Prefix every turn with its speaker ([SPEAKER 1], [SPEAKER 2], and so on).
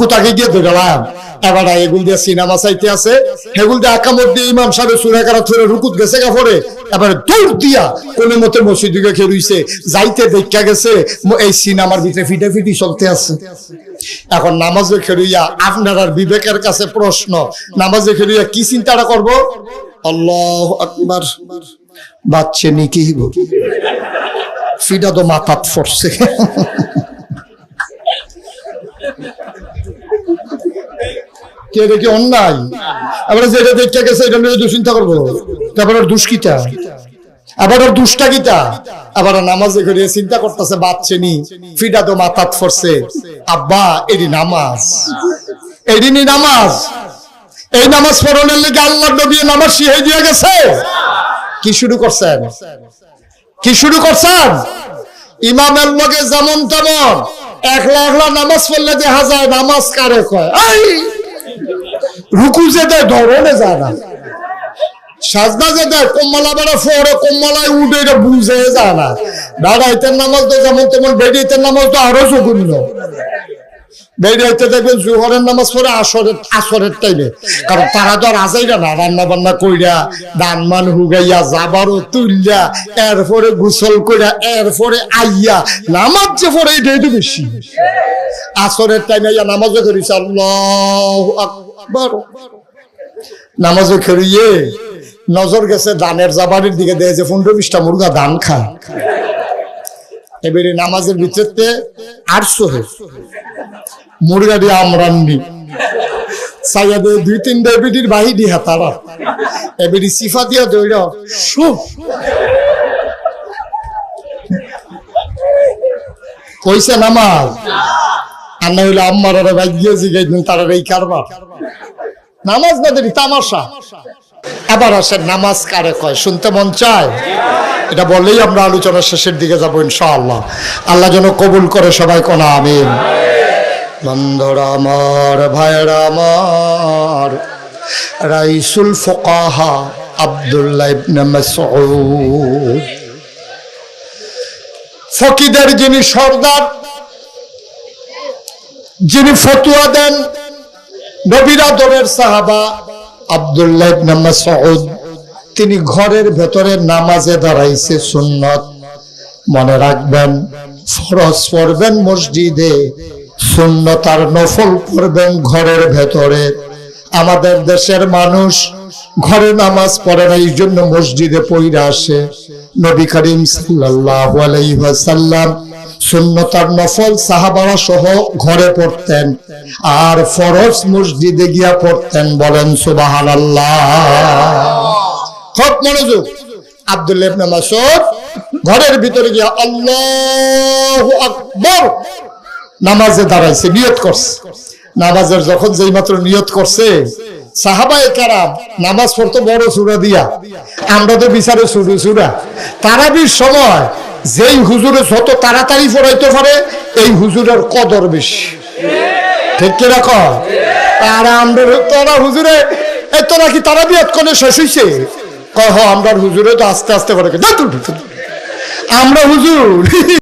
[SPEAKER 1] কোথাকে গিয়ে ধরলাম এবার এগুল দিয়ে সিনেমা চাইতে আছে। হেগুল দিয়ে আকামত দিয়ে ইমাম সাহেব সুরে কারা থরে রুকুত গেছে কাপড়ে এবার দৌড় দিয়া কোন মতে মসজিদ দিকে খেলুইছে যাইতে দেখা গেছে এই সিনেমার ভিতরে ফিটে ফিটি চলতে আছে। এখন নামাজে খেলুইয়া আপনার বিবেকের কাছে প্রশ্ন, নামাজে খেলুইয়া কি চিন্তাটা করব? আল্লাহ আকবার। বাচ্চে নি কি ফিটা তো মাথাত ফরছে কে দেখি অন্যায়? আবার যেটা দেখতে গেছে, এটা নিয়ে করব। তারপর দুষ্কিতা আবার আবার নামাজে করিয়ে চিন্তা করতেছে ফিটা তো ফরছে। আব্বা নামাজ। নামাজ। এই নামাজ পড়নের লেগে আল্লাহ নবী নামাজ শিখাই দিয়ে গেছে। কি শুরু করছেন? কি শুরু করছেন? ইমামের লগে যেমন তেমন, একলা একলা নামাজ পড়লে দেখা যায় নামাজ কারে কয়! রুকু যে দেয়, ধরনে যায় না। সাজদা কম্মালা বেড়া ফোরে কম্মালায় উঠে এটা বুঝে যায় না। দাদা ইতের নামাজ তো যেমন তেমন বেডিতের নামাজ তো আরও নামাজ পড়ে আসরের টাইমে কারণ তারা তো না রান্না বান্না কইরা, দান মান এরপরে গোসল কইরা, এরপরে আইয়া, নামাজ যে পড়ে এটাই তো বেশি। আসরের টাইমে নামাজও করিস, আল্লাহ আকবার খেলিয়ে নজর গেছে দানের জাবারের দিকে পনেরো বিশটা মুরগা দান খা। এবারে নামাজের ভিতরতে আটশো আমরান্নি। দুই তিন তারা। এবারে সিফা দিয়া দৌড় সুপ কইছে নামাজ। আর না হইলে আম্মার আরে ভাই গিয়ে জিগাইছেন তারা এই কারবার। নামাজ না দেরি, তামাশা। আবার আসেন, নামাজ কারে কয়? শুনতে মন চায়? এটা বললেই আমরা আলোচনার শেষের দিকে যাব ইনশাআল্লাহ। আল্লাহ যেন কবুল করে সবাই কোন আমিন। বন্ধুরা আমার ভাইরা আমার, রাইসুল ফোকাহা আব্দুল্লাহ ইবনে মাসউদ। ফকিদের যিনি সর্দার, যিনি ফতুয়া দেন নবীরা দলের সাহাবা আব্দুল্লাহ তিনি ঘরের ভেতরে নামাজে দাঁড়াইছে সুন্নত। মনে রাখবেন, ফরজ পড়বেন মসজিদে, সুন্নত আর নফল পড়বেন ঘরের ভেতরে। আমাদের দেশের মানুষ ঘরে নামাজ পড়ে না এই জন্য মসজিদে পইরা আসে। নবী করিম সাল্লাল্লাহু আলাইহি ওয়াসাল্লাম সুন্নত আর নফল সাহাবারা সহ ঘরে পড়তেন। আর ফরজ মসজিদে গিয়া পড়তেন বলেন, সুবহানাল্লাহ। খুব মনোযোগ। ঘরের ভিতরে গিয়া আল্লাহু আকবার নামাজে দাঁড়াইছে, নিয়ত করছে। নামাজের যখন যেই মাত্র নিয়ত করছে, সাহাবায়ে কারাম নামাজ পড়তো বড় সুরা দিয়া। আমরা তো বিচারে শুরু সুরা। তারাবির সময় যেই হুজুরে যত তাড়াতাড়ি ফোরাইতে পারে, এই হুজুরের কদর বেশি। ঠিক কি রাখো আর আমরা তোরা হুজুরে এ তোরা কি তারা বিয়াত কোনে শেষ হইছে? কহ আমরা হুজুরে তো আস্তে আস্তে করে আমরা হুজুর।